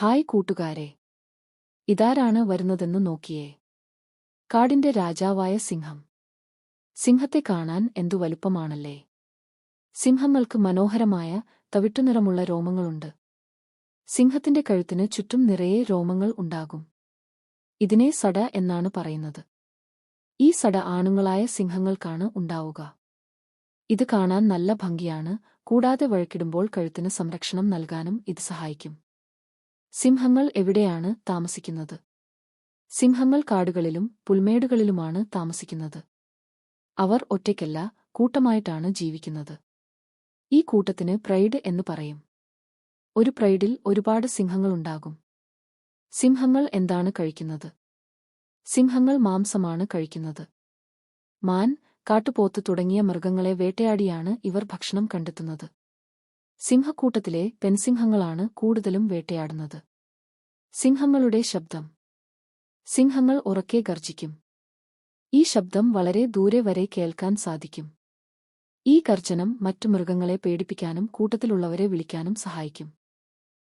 Hi കൂട്ടുകാരെ. ഇതാരാണ് വരുന്നതെന്ന് നോക്കിയേ. കാടിന്റെ രാജാവായ സിംഹം. സിംഹത്തെ കാണാൻ എന്തു വലുപ്പമാണല്ലേ. സിംഹങ്ങൾക്ക് മനോഹരമായ തവിട്ടുനിറമുള്ള രോമങ്ങളുണ്ട്. സിംഹത്തിന്റെ കഴുത്തിന് ചുറ്റും നിറയെ രോമങ്ങൾ ഉണ്ടാകും. ഇതിനെ സട എന്നാണ് പറയുന്നത്. ഈ സട ആണുങ്ങളായ സിംഹങ്ങൾക്കാണ് ഉണ്ടാവുക. ഇത് കാണാൻ നല്ല ഭംഗിയാണ്. കൂടാതെ വഴക്കിടുമ്പോൾ കഴുത്തിന് സംരക്ഷണം നൽകാനും ഇത് സഹായിക്കും. സിംഹങ്ങൾ എവിടെയാണ് താമസിക്കുന്നത്? സിംഹങ്ങൾ കാടുകളിലും പുൽമേടുകളിലുമാണ് താമസിക്കുന്നത്. അവർ ഒറ്റയ്ക്കല്ല കൂട്ടമായിട്ടാണ് ജീവിക്കുന്നത്. ഈ കൂട്ടത്തിന് പ്രൈഡ് എന്ന് പറയും. ഒരു പ്രൈഡിൽ ഒരുപാട് സിംഹങ്ങളുണ്ടാകും സിംഹങ്ങൾ എന്താണ് കഴിക്കുന്നത്? സിംഹങ്ങൾ മാംസമാണ് കഴിക്കുന്നത്. മാൻ കാട്ടുപോത്ത് തുടങ്ങിയ മൃഗങ്ങളെ വേട്ടയാടിയാണ് ഇവർ ഭക്ഷണം കണ്ടെത്തുന്നത്. സിംഹക്കൂട്ടത്തിലെ പെൻസിംഹങ്ങളാണ് കൂടുതലും വേട്ടയാടുന്നത്. സിംഹങ്ങളുടെ ശബ്ദം. സിംഹങ്ങൾ ഉറക്കെ ഗർജിക്കും ഈ ശബ്ദം വളരെ ദൂരെ വരെ കേൾക്കാൻ സാധിക്കും. ഈ കർജനം മറ്റു മൃഗങ്ങളെ പേടിപ്പിക്കാനും കൂട്ടത്തിലുള്ളവരെ വിളിക്കാനും സഹായിക്കും.